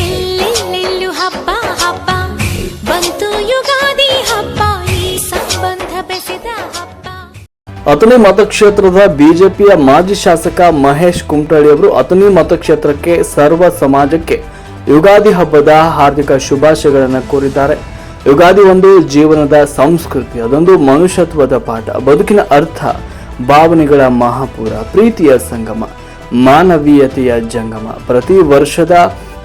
ಎಲ್ಲೆಲ್ಲೆಲ್ಲು ಅತನಿ ಮತಕ್ಷೇತ್ರದ ಬಿಜೆಪಿಯ ಮಾಜಿ ಶಾಸಕ ಮಹೇಶ್ ಕುಮಟಳ್ಳಿ ಅವರು ಅತನಿ ಮತಕ್ಷೇತ್ರಕ್ಕೆ ಸರ್ವ ಸಮಾಜಕ್ಕೆ ಯುಗಾದಿ ಹಬ್ಬದ ಹಾರ್ದಿಕ ಶುಭಾಶಯಗಳನ್ನು ಕೋರಿದ್ದಾರೆ. ಯುಗಾದಿ ಒಂದು ಜೀವನದ ಸಂಸ್ಕೃತಿ, ಅದೊಂದು ಮನುಷ್ಯತ್ವದ ಪಾಠ. ಬದುಕಿನ ಅರ್ಥ, ಭಾವನೆಗಳ ಮಹಾಪೂರ, ಪ್ರೀತಿಯ ಸಂಗಮ. ಮಾನವೀಯತೆಯ ಜಂಗಮ. ಪ್ರತಿ ವರ್ಷದ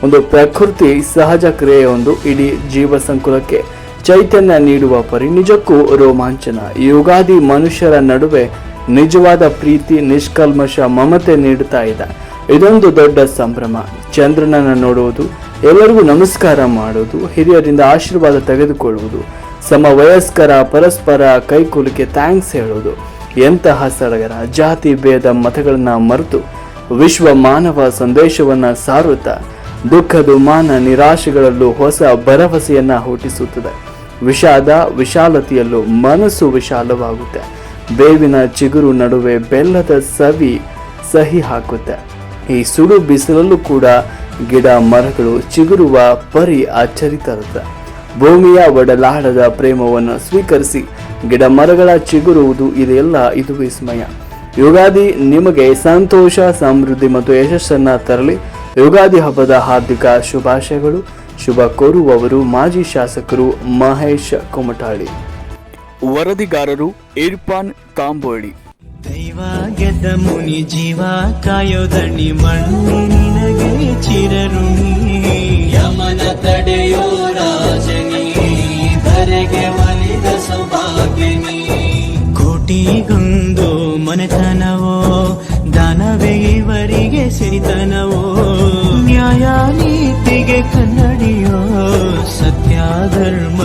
ಒಂದು ಪ್ರಕೃತಿ ಸಹಜ ಕ್ರಿಯೆಯೊಂದು ಇಡೀ ಜೀವ ಸಂಕುಲಕ್ಕೆ ಚೈತನ್ಯ ನೀಡುವ ಪರಿ. ನಿಜಕ್ಕೂ ರೋಮಾಂಚನ. ಯುಗಾದಿ ಮನುಷ್ಯರ ನಡುವೆ ನಿಜವಾದ ಪ್ರೀತಿ, ನಿಷ್ಕಲ್ಮಶ, ಮಮತೆ ನೀಡುತ್ತಾ ಇದೆ. ಇದೊಂದು ದೊಡ್ಡ ಸಂಭ್ರಮ. ಚಂದ್ರನನ್ನು ನೋಡುವುದು, ಎಲ್ಲರಿಗೂ ನಮಸ್ಕಾರ ಮಾಡುವುದು, ಹಿರಿಯರಿಂದ ಆಶೀರ್ವಾದ ತೆಗೆದುಕೊಳ್ಳುವುದು ಸಮ ವಯಸ್ಕರ ಪರಸ್ಪರ ಕೈಕೂಲಿಕೆ ಥ್ಯಾಂಕ್ಸ್ ಹೇಳುವುದು. ಎಂತಹ ಸಡಗರ, ಜಾತಿ, ಭೇದ, ಮತಗಳನ್ನ ಮರೆತು ವಿಶ್ವ ಮಾನವ ಸಂದೇಶವನ್ನ ಸಾರುತ್ತಾ ದುಃಖ ದುಮಾನ ನಿರಾಶೆಗಳಲ್ಲೂ ಹೊಸ ಭರವಸೆಯನ್ನು ಹುಟ್ಟಿಸುತ್ತದೆ. ವಿಷಾದ ವಿಶಾಲತೆಯಲ್ಲೂ ಮನಸ್ಸು ವಿಶಾಲವಾಗುತ್ತೆ. ಬೇವಿನ ಚಿಗುರು ನಡುವೆ ಬೆಲ್ಲದ ಸವಿ ಸಹಿ ಹಾಕುತ್ತೆ. ಈ ಸುಡು ಬಿಸಿಲಲ್ಲೂ ಕೂಡ ಗಿಡ ಮರಗಳು ಚಿಗುರುವ ಪರಿ ಅಚ್ಚರಿ ತರುತ್ತೆ ಭೂಮಿಯ ಒಡಲಾಡದ ಪ್ರೇಮವನ್ನು ಸ್ವೀಕರಿಸಿ ಗಿಡ ಮರಗಳ ಚಿಗುರುವುದು ಇದೆಲ್ಲ ಇದು ವಿಸ್ಮಯ ಯುಗಾದಿ ನಿಮಗೆ ಸಂತೋಷ, ಸಮೃದ್ಧಿ ಮತ್ತು ಯಶಸ್ಸನ್ನ ತರಲಿ. ಯುಗಾದಿ ಹಬ್ಬದ ಹಾರ್ದಿಕ ಶುಭಾಶಯಗಳು. ಶುಭ ಕೋರುವವರು ಮಾಜಿ ಶಾಸಕರು ಮಹೇಶ್ ಕುಮಟಾಳಿ ವರದಿಗಾರರು ಇರ್ಫಾನ್ ತಾಂಬೋಳಿ ದೈವ ಗೆದ್ದ ಮುನಿ ಜೀವ, ಕಾಯೋದಣಿ ಮಣ್ಣು ನಿನಗೆ ಚಿರಋಣಿ ಕೋಟಿಗೊಂದು ಮನೆತನವೋ ದಾನವೇ ಇವರಿಗೆ ಸಿರಿತನವೋ. ನ್ಯಾಯ ನೀತಿಗೆ ಕನ್ನಡಿಯೋ ಸತ್ಯ ಧರ್ಮ